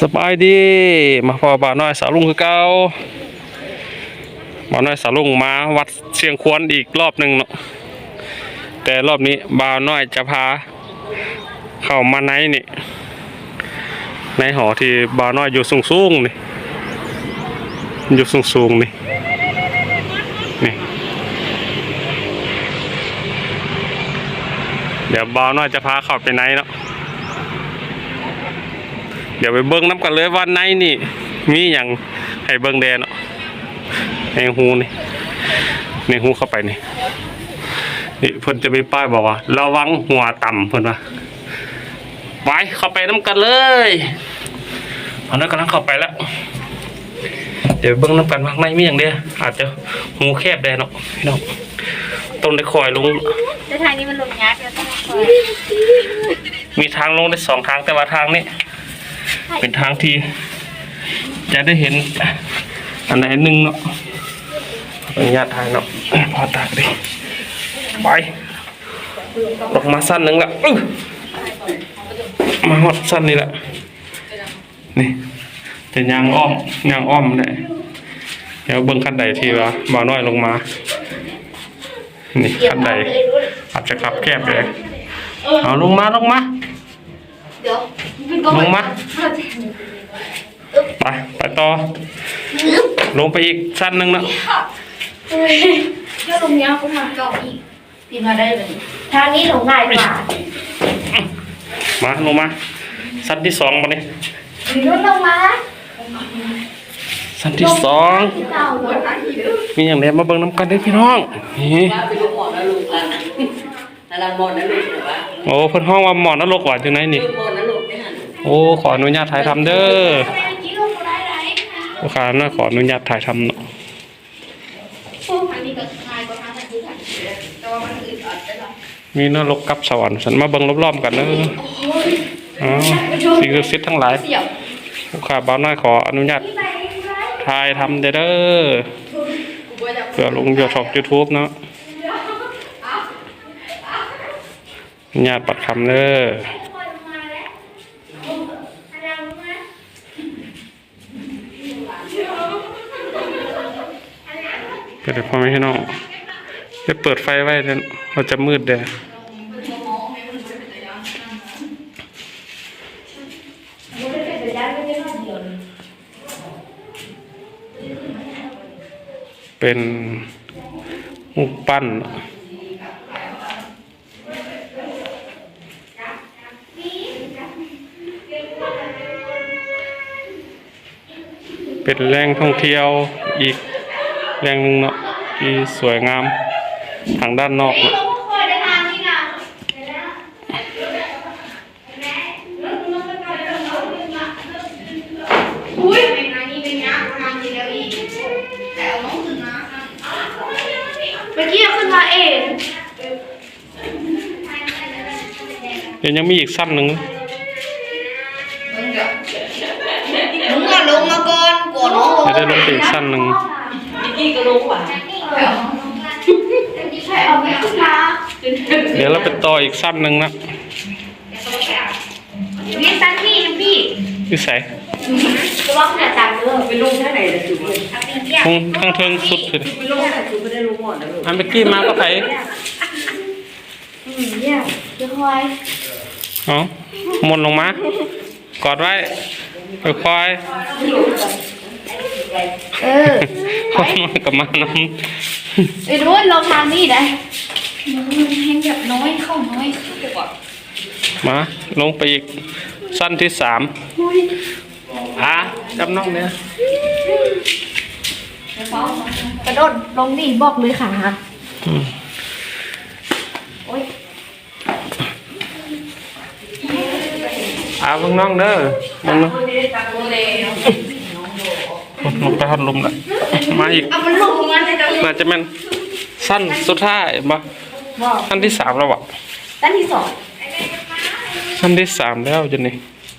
สบายดี มาพอบ่าวน้อยสาวลุงคือเก่าบ่าวน้อยสาวลุงมาวัดเชียงควรอีกรอบหนึ่งเนาะแต่รอบนี้บ่าวน้อยจะพา เข้ามาในนี่ ในหอที่บ่าวน้อยอยู่สูงสูงๆนี่อยู่สูงสูงๆนี่นี่เดี๋ยวบ่าวน้อยจะพาเข้าไปในเนาะ เดี๋ยวไปเบิ้งน้ำกันเลยว่าในนี่ มีอย่างให้เบิ้งแดนเนาะในหูนี่ในหูเข้าไปนี่นี่เพิ่นจะมีป้ายบอกว่า ระวังหัวต่ำเพิ่นว่าไปเข้าไปน้ำกันเลยอันนั้นกำลังเข้าไปแล้ว เดี๋ยวเบิ้งน้ำกันว่าข้างในมีอย่างเดียวอาจจะหูแคบแดนเนาะพี่น้องต้องได้คอยลงแต่ทางนี้มันลงยักษ์แล้วต้องคอยมีทางลงได้สองทางแต่ว่าทางนี้ เป็นทางที่ จะได้เห็น อันไหนหนึ่งเนาะขออนุญาตทางเนาะพอตากดิไปลงมาสั้นหนึ่งละมาหอดสั้นนี่แหละนี่จะยางอ้อมยางอ้อมได้เดี๋ยวเบิ้งขั้นใดทีว่าบ่าวน้อยลงมานี่ขั้นใดอาจจะขับแคบเลยเอาลงมาลงมา เดี๋ยวมันก็ลงมา ไป ไปต่อ ลงไปอีกสั้นหนึ่งนะถ้าลงยักษ์ก็มาเก่าอีกปีนมาได้เลยทางนี้ลงง่ายกว่า มาลงมาสั้นที่สองมาเนี่ยมีรถลงมาสั้นที่สองเก่าเลยมีอย่างเนี้ยมาเบิ่งน้ำกันเด้อพี่น้องนี่ว่าไปลูกหมอนนะลูกกัน นาราหมอนนะลูกเหรอวะโอ้เพิ่นห้องว่าหมอนนรกว่าจังไหนนี่ ลูกหมอนนะลูกไม่หันโอ้ขออนุญาตถ่ายทำเด้อทำไมเมื่อกี้ลงมาได้ไรลูกค้าน่าขออนุญาตถ่ายทำเนาะทางนี้ก็คลายกว่าทางนี้กันแต่ว่ามันอึดอัดไปละมีนรกกับสวรรค์ฉันมาเบิ่งรอบๆกันเด้ออ๋อสิ่งศักดิ์สิทธิ์ทั้งหลายเสียบลูกค้าบ้านน้อยขออนุญาตที่ไหนไรถ่ายทำเด้อเด้อเพื่อลงยอดช่อง YouTube เนาะ ญาติปัดคำเด้อเปิดพอไหมพี่น้องจะเปิดไฟไว้เดี๋ยเราจะมืดเด้อเป็นรูปปั้น เป็นแหล่งท่องเที่ยวอีกแหล่งหนึ่งเนาะที่สวยงามทางด้านนอกเนาะคอยได้ทางนี้นะอุ้ยเป็นงานนี้เป็นงานทางนี้แล้วอีกแต่เอาน้องขึ้นนะเมื่อกี้เอาขึ้นมาเองเดี๋ยวยังมีอีกสั้นหนึ่งมึงอะลงมาก่อนก่อนน้องลง จะได้ลงไปอีกสั้นหนึ่งนิกกี้ก็รู้ว่ะใช่เอาไปขึ้นมาเดี๋ยวเราไปต่ออีกสั้นหนึ่งนะนี่สั้นพี่นะพี่วิสัยระวังอย่าจับเด้อไปลูกแค่ไหนจะถือเลยเอาตีนเตี้ยคงทั้งเทิงสุดเลยไปลูกแค่ไหนถือไม่ได้ลูกหมอนนะลูกอันเมื่อกี้มาก็ไผอืมเนี่ยเดี๋ยวคอยเอ๋อมนลงมากอดไว้ค่อย เออๆค่อยน้อยกับมาน้ไปดูลงทางนี้ได้มันแห้งแบบน้อยเข้าน้อยเดี๋ยวก่อนำมา ลงไปอีก สั้นที่สามอะจำน้องเนี่ยกระโดดลงดิบอกเลยค่ะอืมโอ้ยอะเบิ่งน้องเด้อเบิ่งน้อ งลงไปพัดลมละมาอีกเอามันลงงั้นเลยน่าจะแม่นสั้นสุดท้ายบ่บอกสั้นที่สามแล้วอะด้านที่สองสั้นที่สามแล้วจะนี่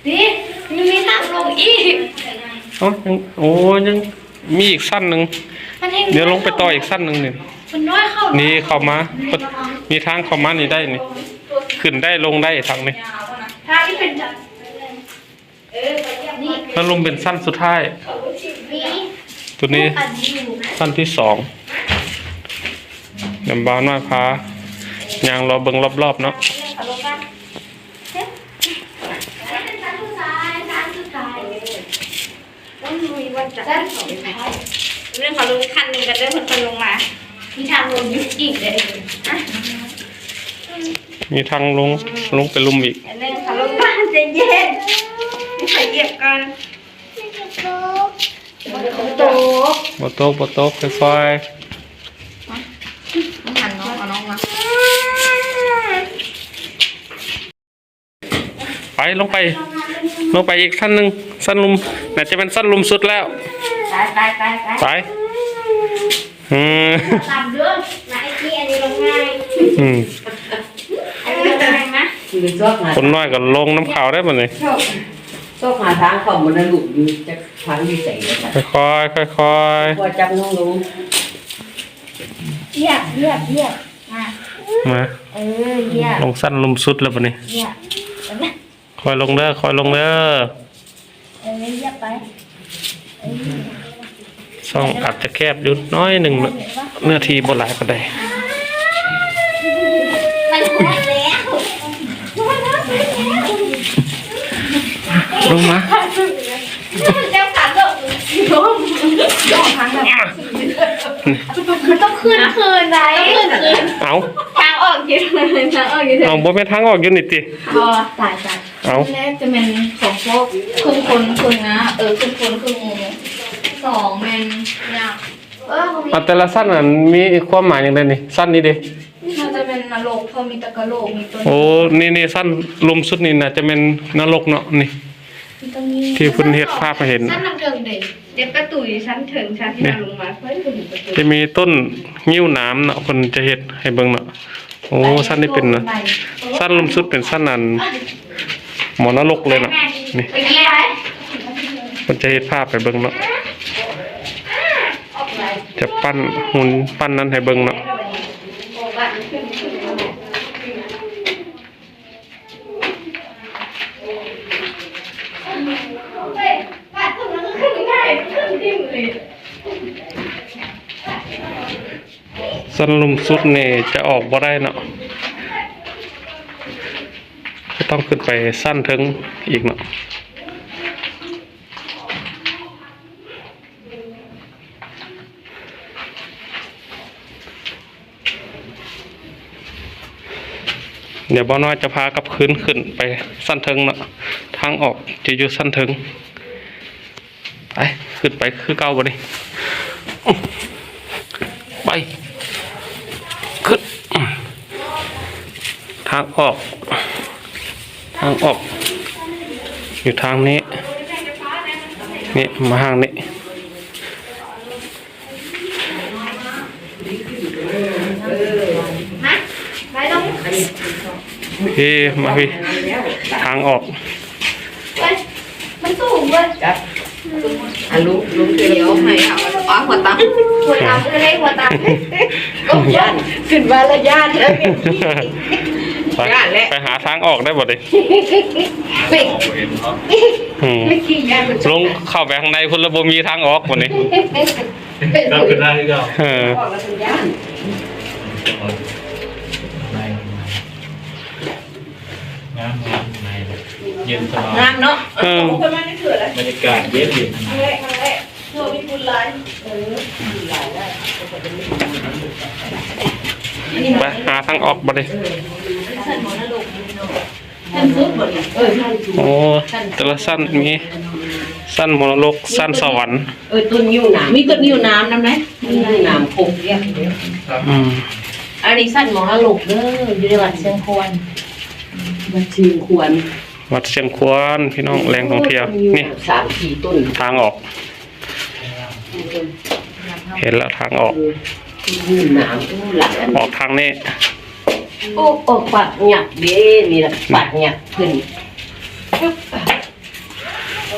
ดิยังมีทางลงอีกเอ้ายังโอ้ยังมีอีกสั้นหนึ่งมันแห้งเดี๋ยวลงไปต่ออีกสั้นหนึ่งนี่มันน้อยเข้านี่เข้ามามีทางเข้ามานี่ได้นี่ขึ้นได้ลงได้ทางนี้ทางที่เป็น จัดนี่แล้วลมเป็นสั้นสุดท้ายมีตัวนี้อันนี้อยู่สั้นที่สองเดี๋ยวบ้านน้อยพายางรอเบิ่งรอบๆเนาะเอาลงกันเฮ้ยเป็นชั้นสุดท้ายชั้นสุดท้ายต้องมีวันจัดชั้นสุดท้ายเรื่องขอลงขั้นหนึ่งกันเรื่องคนลงมามีทางลงยุบอีกเลยอะมีทางลงลงไปลุมอีกอันนึงขอลงมาใจเย็นมี ใครเหยียบกันโต๊ะบ่โต๊ะบ่โต๊ะค่อยต้องหันน้องเอาน้องมาๆไปลงไป ลงไปอีกสั้นหนึ่งสั้นลุมน่าจะเป็นสั้นลุมสุดแล้วไปไปไปไปไปอืมตามเรื่องมาไอ้ที่อันนี้ลงง่ายอืมอันนี้ลงง่ายนะคือชอบหาคนน้อยก็ลงน้ำขาวได้บ่นี่ชอบ ชอบหาทางเข้ามันลูกอยู่จะทางวิสัยเลยค่ะค่อยๆค่อยพอจับน้องลงเหยียบเหยียบเหยียบมาๆมาเออเหยียบลงสั้นลุมสุดแล้วบ่นี่เหยียบเห็นไหมค่อยลงเด้อค่อยลงเด้อเออเหยียบไปเออช่องอาจจะแคบอยู่น้อยหนึ่งเนอะเนื้อทีบ่หลายปานใดมันหมดแล้วมันหมดแล้วลงมาเจ้าขาตกลงลงทางแบบมันต้องขึ้นคืนไหนขึ้นคืนเอาทางออกอยู่เลยทางออกอยู่เลยเอาบ่แม่นทางออกอยู่นี่ติพอตายตายเอาแรกจะเป็นของพวกครึ่งคนครึ่งนะ เออครึ่งคนครึ่งงูสองเป็นเนี่ยเออเขามีเอาแต่ละสั้นน่ะมีความหมายอย่างใดนี่สั้นนี่ดิน่าจะเป็นนรกเพราะมีตะกะโหลกมีตัวโอ้นี่นี่สั้นลุมสุดนี่น่าจะเป็นนรกเนาะนี่มี ตรงนี้ที่เพิ่นเฮ็ดภาพให้เห็น ชั้นน้ำเดิมเด็กเด็กประตูอยู่ชั้นถึงชั้นที่เราลงมาเพื่อนถึงประตูจะมีต้นงิ้วน้ำเนาะเพิ่นจะเฮ็ดให้เบิ่งเนาะโอ้สั้นนี่เป็นนะสั้นลุมสุดเป็นสั้นนั้นหมอนรกเลยเนาะนี่ไปกี้ไปเพิ่นจะเฮ็ดภาพให้เบิ่งเนาะจะปั้นหุ่นปั้นนั้นให้เบิ่งเนาะ ปัดตรงนั้นก็ขึ้นง่ายขึ้นทิ่มเลย สันลุมสุดเนี่จะออกบ่ได้เนาะก็ต้องขึ้นไปสั้นถึงอีกเนาะเดี๋ยวบ่น้อยจะพากลับคืนขึ้นไปสั้นถึงเนาะทางออกจะอยู่สั้นถึง ไปขึ้นไปคือเก่าบ่นี่ไปขึ้นทางออก ทางออก อยู่ทางนี้นี่มาทางนี้นะไปตรงพี่มาพี่ทางออกไปมันสูงเลยจับ อะลุงลุงเดี๋ยวให้เอาอ๋อหัวตั้งหัวตามเลยหัวตามย่านขึ้นมาแล้วย่านแล้วไปย่านแล้วไปหาทางออกได้บ่ดิปิดอืมไม่ขี้ย่านมันลงเข้าไปข้างในพุ่นระบบมีทางออกบ่นี่เป็นก็เป็นได้ก็เออออกแล้วเป็นย่านงามงามในเย็นสบายงามเนาะเออคนมาในเถื่อนแล้ว บรรยากาศเย็นดีครั้งแรกครั้งแรกเธอมีบุญหลายเออบุญหลายได้ไปหาทางออกบ่ดิท่านซุดบ่นี่เออท่านซุดโอ้แต่ละสั้นมีสั้นมรลกสั้นสวรรค์เออต้นยิ้วน้ำมีต้นยิ้วน้ำนำไหมมียิ้วน้ำคงเรียกเดี๋ยวอืมอันนี้สั้นหมอละลกเด้ออยู่ในวัดเชียงควรวัดเชียงควร วัดเชียงควรพี่น้องแหล่งท่องเที่ยวนี่สามสี่ต้นทางออก เห็นแล้วทางออก ออกทางนี้โอ้โอ้ปัดหยักเด้นี่ละปัดหยักขึ้น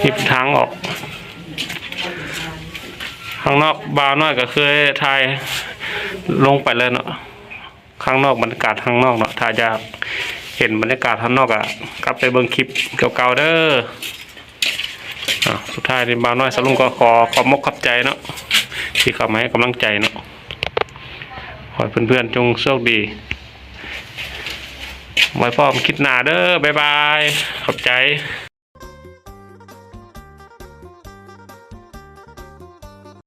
หยิบทางออก ข้างนอกบาวน้อยก็เคยถ่ายลงไปเลยเนาะข้างนอกบรรยากาศข้างนอกเนาะถ้าอยาก เห็นบรรยากาศข้างนอกอะกลับไปเบิ่งคลิปเก่าๆเด้ออสุดท้ายนี่บ้าวน้อยสลุงก็ขอขอบมกขับใจเนาะที่เข้ามาให้กำลังใจเนาะขอให้เพื่อนๆจงโชคดีไว้พ่อมคิดหนาเด้อบ๊ายบายขอบใจ